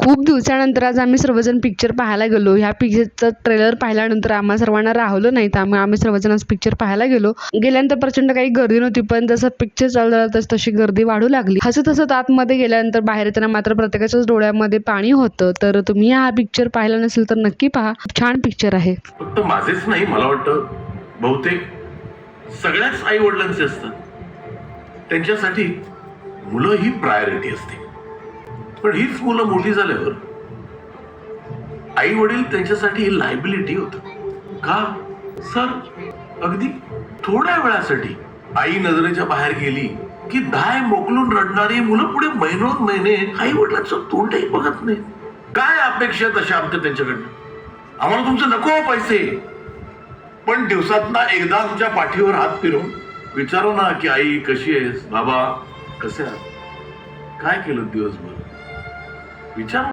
खूप दिवसानंतर आज आम्ही सर्वजण पिक्चर पाहायला गेलो. ह्या पिक्चरचं ट्रेलर पाहिल्यानंतर आम्हा सर्वांना राहवलं नाही त्यामुळे आम्ही सर्वजण आज पिक्चर पाहायला गेलो. गेल्यानंतर प्रचंड काही गर्दी नव्हती पण जसं पिक्चर चालू झालं तस तशी गर्दी वाढू लागली. हसत हसत आतमध्ये गेल्यानंतर बाहेर येताना मात्र प्रत्येकाच्याच डोळ्यामध्ये पाणी होतं. तर तुम्ही हा पिक्चर पाहिला नसेल तर नक्की पहा. छान पिक्चर आहे. फक्त माझेच नाही मला वाटतं बहुतेक सगळ्याच आई वडिलांचे असतात. त्यांच्यासाठी मुलं ही प्रायोरिटी असते. पण हीच मुलं मोठी झाल्यावर आई वडील त्यांच्यासाठी ही लायबिलिटी होत. का? सर अगदी थोड्या वेळासाठी आई नजरेच्या बाहेर गेली की दाय मोकलून रडणारी मुलं पुढे महिनोन महिने आई वडिलांचं तोंडही बघत नाही काय अपेक्षा तशा आमच्या त्यांच्याकडनं? आम्हाला तुमचं नको हो पैसे. पण दिवसात ना एकदा तुमच्या पाठीवर हात फिरून विचारू ना की आई कशी आहेस? बाबा कसे आहात? काय केलं दिवसभर? विचार